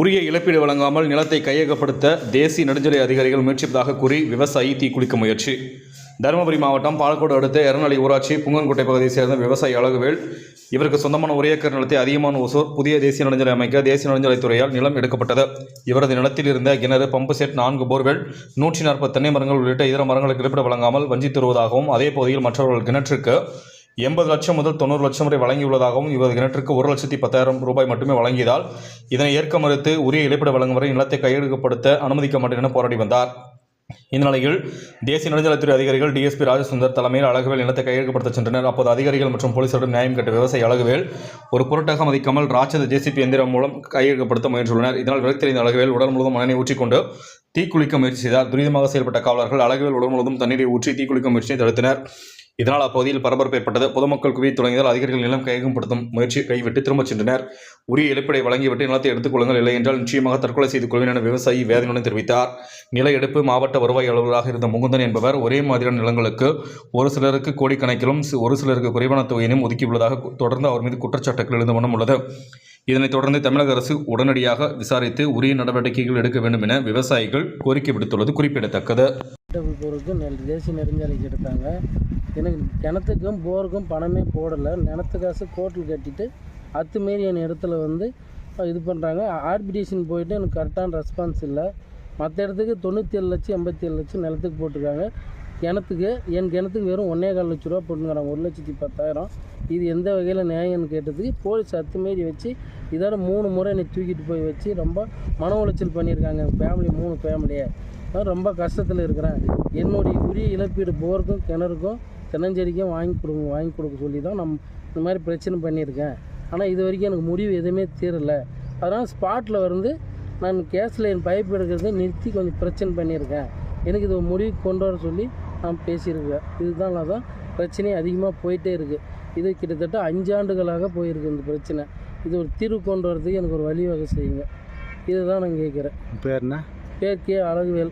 உரிய இழப்பீடு வழங்காமல் நிலத்தை கையகப்படுத்த தேசிய நெடுஞ்சாலை அதிகாரிகள் முயற்சிப்பதாக கூறி விவசாயி தீக்குளிக்க முயற்சி. தருமபுரி மாவட்டம் பாலக்கோடு அடுத்த எரநலி ஊராட்சி புங்கன்கோட்டை பகுதியைச் சேர்ந்த விவசாயி அழகுவேல். இவருக்கு சொந்தமான ஒரே ஏக்கர் நிலத்தை அதிகமான ஒசூர் புதிய தேசிய நெடுஞ்சாலை அமைக்க தேசிய நெடுஞ்சாலைத்துறையால் நிலம் எடுக்கப்பட்டது. இவரது நிலத்தில் இருந்த கிணறு பம்பு செட் நான்கு போர்வெல் நூற்றி நாற்பது தென்னை மரங்கள் உள்ளிட்ட இதர மரங்களுக்கு இழப்பீடு வழங்காமல் வஞ்சித்து வருவதாகவும் அதே பகுதியில் மற்றவர்கள் கிணற்றுக்கு எண்பது லட்சம் முதல் தொண்ணூறு லட்சம் வரை வழங்கியுள்ளதாகவும் இவரது கிணற்றுக்கு ஒரு லட்சத்தி பத்தாயிரம் ரூபாய் மட்டுமே வழங்கியதால் இதனை ஏற்க மறுத்து உரிய இழப்பீடு வழங்கும் வரை நிலத்தை கையெழுக்கப்படுத்த அனுமதிக்க மாட்டேன் என போராடி வந்தார். இந்நிலையில் தேசிய நெடுஞ்சாலைத்துறை அதிகாரிகள் டிஎஸ்பி ராஜசுந்தர் தலைமையில் அழகுவேல் நிலத்தை கையெழுக்கப்படுத்த சென்றனர். அப்போது அதிகாரிகள் மற்றும் போலீசாரிடம் நியாயம் கேட்ட விவசாயி அழகுவேல் ஒரு பொருட்டாக மதிக்காமல் ராட்சத ஜேசிபி எந்திரம் மூலம் கையெழுக்கப்படுத்த முயன்றுள்ளனர். இதனால் விரக்தியடைந்த அழகுவேல் உடல் முழுவதும் மண்ணெண்ணெய் ஊற்றிக்கொண்டு தீக்குளிக்க முயற்சி செய்தார். துரிதமாக செயல்பட்ட காவலர்கள் அழகுவேல் உடல் முழுவதும் தண்ணீரை ஊற்றி தீக்குளிக்க முயற்சியை தடுத்தனர். இதனால் அப்பகுதியில் பரபரப்பு ஏற்பட்டது. பொதுமக்கள் குவிய தொடங்கியதால் அதிகாரிகள் நிலம் கையகப்படுத்தும் முயற்சி கைவிட்டு திரும்பச் சென்றனர். உரிய இழப்பீடை வழங்கிவிட்டு நிலத்தை எடுத்துக் கொள்ளுங்கள் இல்லை என்றால் நிச்சயமாக தற்கொலை செய்து கொள்வேன் என விவசாயி வேதனையுடன் தெரிவித்தார். நில எடுப்பு மாவட்ட வருவாய் அலுவலராக இருந்த முகுந்தன் என்பவர் ஒரே மாதிரியான நிலங்களுக்கு ஒரு சிலருக்கு கோடிக்கணக்கிலும் சி- ஒரு சிலருக்கு குறைவான தொகையினும் ஒதுக்கியுள்ளதாக தொடர்ந்து அவர் மீது குற்றச்சாட்டுகள் எழுந்த வண்ணம் உள்ளது. இதனைத் தொடர்ந்து தமிழக அரசு உடனடியாக விசாரித்து உரிய நடவடிக்கைகள் எடுக்க வேண்டும் என விவசாயிகள் கோரிக்கை விடுத்துள்ளது குறிப்பிடத்தக்கது. டபுள் போருக்கு நெல் தேசிய நெடுஞ்சாலைக்கு எடுத்தாங்க. எனக்கு கிணத்துக்கும் போருக்கும் பணமே போடலை. நிலத்து காசு கோர்ட்டில் கட்டிட்டு அத்துமாரி என் இடத்துல வந்து இது பண்ணுறாங்க ஆர்பிடேஷன் போயிட்டு எனக்கு கரெக்டான ரெஸ்பான்ஸ் இல்லை. மற்ற இடத்துக்கு தொண்ணூற்றி ஏழு லட்சம் எண்பத்தி ஏழு லட்சம் நிலத்துக்கு போட்டிருக்காங்க. கிணத்துக்கு என் கிணத்துக்கு வெறும் ஒன்றே கால் லட்ச ரூபா போட்டுங்கிறாங்க ஒரு லட்சத்தி பத்தாயிரம். இது எந்த வகையில் நியாயம்னு கேட்டதுக்கு போலீஸ் அத்துமாரி வச்சு இதோட மூணு முறை என்னை தூக்கிட்டு போய் வச்சு ரொம்ப மன உளைச்சல் பண்ணியிருக்காங்க. ஃபேமிலி மூணு ஃபேமிலியை நான் ரொம்ப கஷ்டத்தில் இருக்கிறேன். என்னுடைய உரிய இழப்பீடு போருக்கும் கிணறுக்கும் தென்னஞ்செடிக்கும் வாங்கி கொடுங்க வாங்கி கொடுக்க சொல்லி தான் நம் இந்த மாதிரி பிரச்சனை பண்ணியிருக்கேன். ஆனால் இது வரைக்கும் எனக்கு முடிவு எதுவுமே தீரலை. அதனால் ஸ்பாட்டில் வந்து நான் கேஸில் என் பைப் எடுக்கிறத நிறுத்தி கொஞ்சம் பிரச்சனை பண்ணியிருக்கேன். எனக்கு இது ஒரு கொண்டு வர சொல்லி நான் பேசியிருக்கேன். இதுதான் தான் பிரச்சனையே அதிகமாக போயிட்டே இருக்குது இது கிட்டத்தட்ட அஞ்சாண்டுகளாக போயிருக்கு இந்த பிரச்சனை. இது ஒரு தீர்வு கொண்டு வரதுக்கு எனக்கு ஒரு வழிவகை செய்யுங்க. இதுதான் நான் கேட்குறேன். பேர் என்ன? பேர் கே அழகுவேல்